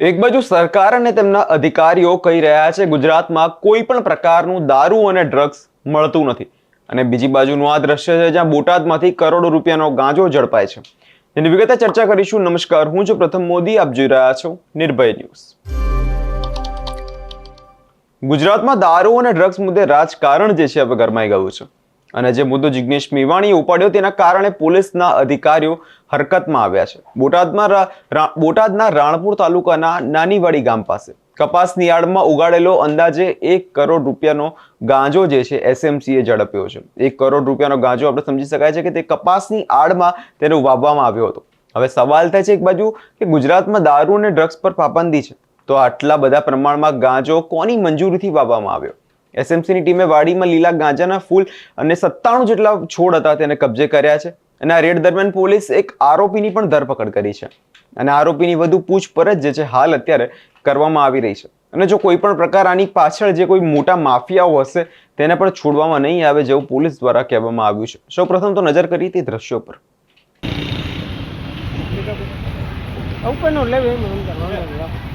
એક બાજુ સરકાર અને તેમના અધિકારીઓ કહી રહ્યા છે, ગુજરાતમાં કોઈ પણ પ્રકારનું દારૂ અને ડ્રગ્સ મળતું નથી. અને બીજી બાજુનું આ દ્રશ્ય છે, જ્યાં બોટાદમાંથી કરોડો રૂપિયાનો ગાંજો ઝડપાય છે. એની વિગતે ચર્ચા કરીશું. નમસ્કાર, હું છું પ્રથમ મોદી. આપ જોઈ રહ્યા છો નિર્ભય ન્યૂઝ. ગુજરાતમાં દારૂ અને ડ્રગ્સ મુદ્દે રાજકારણ જે છે, હવે ગરમાઈ ગયું છે. અને જે મુદ્દો જિગ્નેશ મેવાણીએ ઉપાડ્યો, તેના કારણે પોલીસના અધિકારીઓ હરકતમાં આવ્યા છે. બોટાદમાં બોટાદના રાણપુર તાલુકાના નાનીવાડી ગામ પાસે કપાસની આડમાં ઉગાડેલો અંદાજે એક કરોડ રૂપિયાનો ગાંજો જે છે, એસએમસીએ ઝડપ્યો છે. એક કરોડ રૂપિયાનો ગાંજો આપણે સમજી શકાય છે કે તે કપાસની આડમાં તેને વાવવામાં આવ્યો હતો. હવે સવાલ થાય છે એક બાજુ કે ગુજરાતમાં દારૂ અને ડ્રગ્સ પર પાબંદી છે, તો આટલા બધા પ્રમાણમાં ગાંજો કોની મંજૂરીથી વાવવામાં આવ્યો? એસએમસીની ટીમે વાડીમાં લીલા ગાંજાના ફૂલ અને સત્તાણું જેટલા છોડ હતા તેને કબજે કર્યા છે. અને આ રેડ દરમિયાન પોલીસ એક આરોપીની પણ ધરપકડ કરી છે. અને આરોપીની વધુ પૂછપરછ જે છે હાલ અત્યારે કરવામાં આવી રહી છે. અને જો કોઈ પણ પ્રકાર આની પાછળ જે કોઈ મોટા માફિયાઓ હશે, તેને પણ છોડવામાં નહીં આવે જેવું પોલીસ દ્વારા કહેવામાં આવ્યું છે. સૌપ્રથમ તો નજર કરી તે દ્રશ્યો પર. ઉપરનો લેવે એમ અંદર વાંધો નહીં.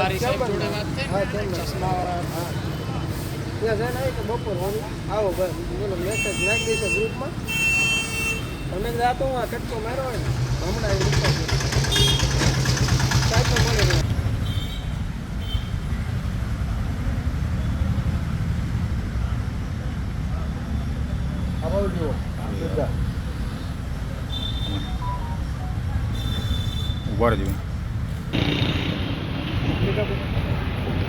બારી સાહેબ જોડે વાત થઈ હા, ને. ચશ્માવાળા. ત્યાં જઈને આવી કે બપોર આવો ભાઈ. બોલો મેસેજ નાખી દઈશું ગ્રુપમાં તમે જાતો આ કટકો હોય ને હમણાં આવી રૂપિયા સાહેબ મળે નહીં. ઊભા રહેજો ઉપરનો લેવે એમ અંદર વાંધો નહીં. બારી સાહેબ જોડે વાત થઈ હા, ને તેમ ને. ચશ્માવાળા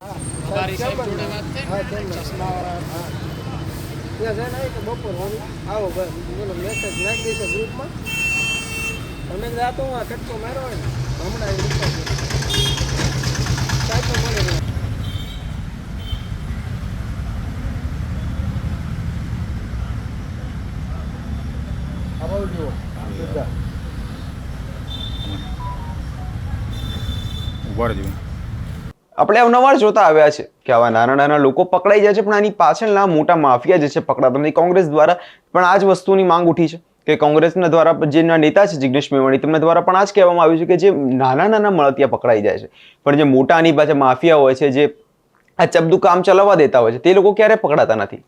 હા. ત્યાં જઈને એમ કે બપોર આવો મેસેજ નાખી દઈશું ગ્રુપમાં તમે જાતો હું આ કટકો માર્યો હોય ને. હમણાં આવી મળે નહીં. ઊભા રહેજો. આપણે અવનવાર જોતા આવ્યા છે કે આવા નાના નાના લોકો પકડાઈ જાય છે પણ આની પાછળના મોટા માફિયા જે છે પકડાતા નથી. કોંગ્રેસ દ્વારા પણ આ જ વસ્તુની માંગ ઉઠી છે. કે કોંગ્રેસના દ્વારા જેના નેતા છે જિગ્નેશ મેવાણી, તેમના દ્વારા પણ આ જ કહેવામાં આવ્યું છે કે જે નાના નાના મળતિયા પકડાઈ જાય છે. પણ જે મોટા આની પાછળ માફિયા હોય છે, જે આ ચબદું કામ ચલાવવા દેતા હોય છે, તે લોકો ક્યારે પકડાતા નથી?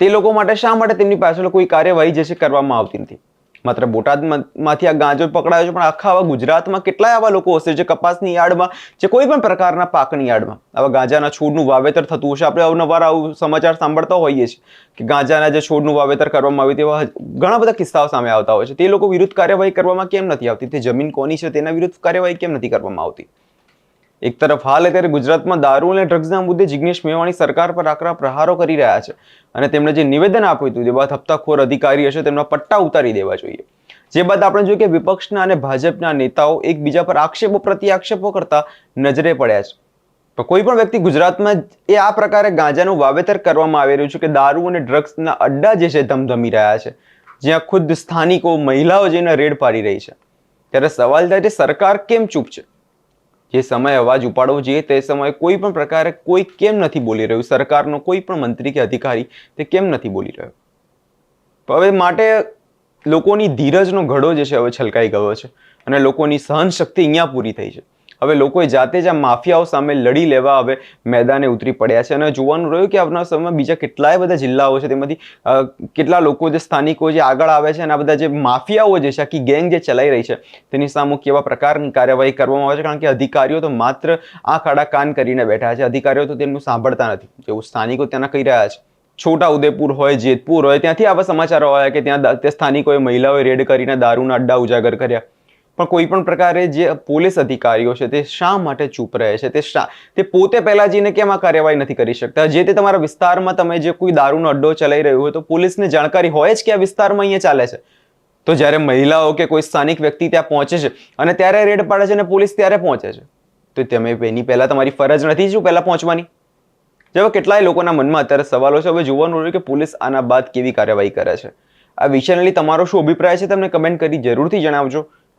તે લોકો માટે શા માટે તેમની પાછળ કોઈ કાર્યવાહી જે છે કરવામાં આવતી નથી? માત્ર બોટાદમાંથી આ ગાંજો પકડાયો છે, પણ આખા આવા ગુજરાતમાં કેટલાય આવા લોકો હશે જે કપાસની યાર્ડમાં, જે કોઈ પણ પ્રકારના પાકની યાર્ડમાં, આવા ગાંજાના છોડનું વાવેતર થતું હશે. આપણે અવનવાર આવું સમાચાર સાંભળતા હોઈએ છીએ કે ગાંજાના જે છોડનું વાવેતર કરવામાં આવ્યું તેવા ઘણા બધા કિસ્સાઓ સામે આવતા હોય છે. તે લોકો વિરુદ્ધ કાર્યવાહી કરવામાં કેમ નથી આવતી? તે જમીન કોની છે, તેના વિરુદ્ધ કાર્યવાહી કેમ નથી કરવામાં આવતી? એક તરફ હાલ અત્યારે ગુજરાતમાં દારૂ અને ડ્રગ્સના મુદ્દે જિજ્ઞેશ મેવાણી સરકાર પર આકરા પ્રહારો કરી રહ્યા છે અને તેમણે જે નિવેદન આપ્યું હતું તે બાદ હપ્તાખોર અધિકારી હશે તેમના પટ્ટા ઉતારી દેવા જોઈએ. જે બાદ આપણે જોઈએ કે વિપક્ષના અને ભાજપના નેતાઓ એકબીજા પર આક્ષેપો પ્રતિ આક્ષેપો કરતા નજરે પડ્યા છે. તો કોઈ પણ વ્યક્તિ ગુજરાતમાં એ આ પ્રકારે ગાંજાનું વાવેતર કરવામાં આવી રહ્યું છે કે દારૂ અને ડ્રગ્સના અડ્ડા જે છે ધમધમી રહ્યા છે. જ્યાં ખુદ સ્થાનિકો, મહિલાઓ જઈને રેડ પાડી રહી છે. ત્યારે સવાલ થાય છે, સરકાર કેમ ચૂપ છે? જે સમયે અવાજ ઉપાડવો જોઈએ, તે સમયે કોઈ પણ પ્રકારે કોઈ કેમ નથી બોલી રહ્યું? સરકારનો કોઈ પણ મંત્રી કે અધિકારી તે કેમ નથી બોલી રહ્યો? હવે માટે લોકોની ધીરજનો ઘડો જે છે, હવે છલકાઈ ગયો છે અને લોકોની સહનશક્તિ અહીંયા પૂરી થઈ છે. હવે લોકોએ જાતે જ આ માફિયાઓ સામે લડી લેવા હવે મેદાને ઉતરી પડ્યા છે. અને જોવાનું રહ્યું કે આવનાર સમયમાં બીજા કેટલાય બધા જિલ્લાઓ છે, તેમાંથી કેટલા લોકો જે સ્થાનિકો જે આગળ આવે છે અને આ બધા જે માફિયાઓ જે છે, આખી ગેંગ જે ચલાઈ રહી છે, તેની સામે કેવા પ્રકારની કાર્યવાહી કરવામાં આવે છે? કારણ કે અધિકારીઓ તો માત્ર આંખ આડા કાન કરીને બેઠા છે. અધિકારીઓ તો તેમનું સાંભળતા નથી. જેવું સ્થાનિકો ત્યાંના કહી રહ્યા છે. છોટા ઉદેપુર હોય, જેતપુર હોય, ત્યાંથી આવા સમાચારો આવ્યા કે ત્યાં સ્થાનિકોએ મહિલાઓએ રેડ કરીને દારૂના અડ્ડા ઉજાગર કર્યા. પણ કોઈ પણ પ્રકારે જે પોલીસ અધિકારીઓ છે તે શા માટે ચૂપ રહે છે? તે શા તે પોતે પહેલા જઈને કેમ આ કાર્યવાહી નથી કરી શકતા? જે તે તમારા વિસ્તારમાં તમે જે કોઈ દારૂનો અડ્ડો ચલાવી રહ્યો હોય તો પોલીસને જાણકારી હોય જ કે આ વિસ્તારમાં અહીંયા ચાલે છે. તો જ્યારે મહિલાઓ કે કોઈ સ્થાનિક વ્યક્તિ ત્યાં પહોંચે છે અને ત્યારે રેડ પાડે છે અને પોલીસ ત્યારે પહોંચે છે. તો તમે એની પહેલા તમારી ફરજ નથી શું પહેલાં પહોંચવાની? જેવા કેટલાય લોકોના મનમાં અત્યારે સવાલો છે, હવે જોવાનું રહ્યું કે પોલીસ આના બાદ કેવી કાર્યવાહી કરે છે. આ વિષયને તમારો શું અભિપ્રાય છે, તમને કમેન્ટ કરી જરૂરથી જણાવજો.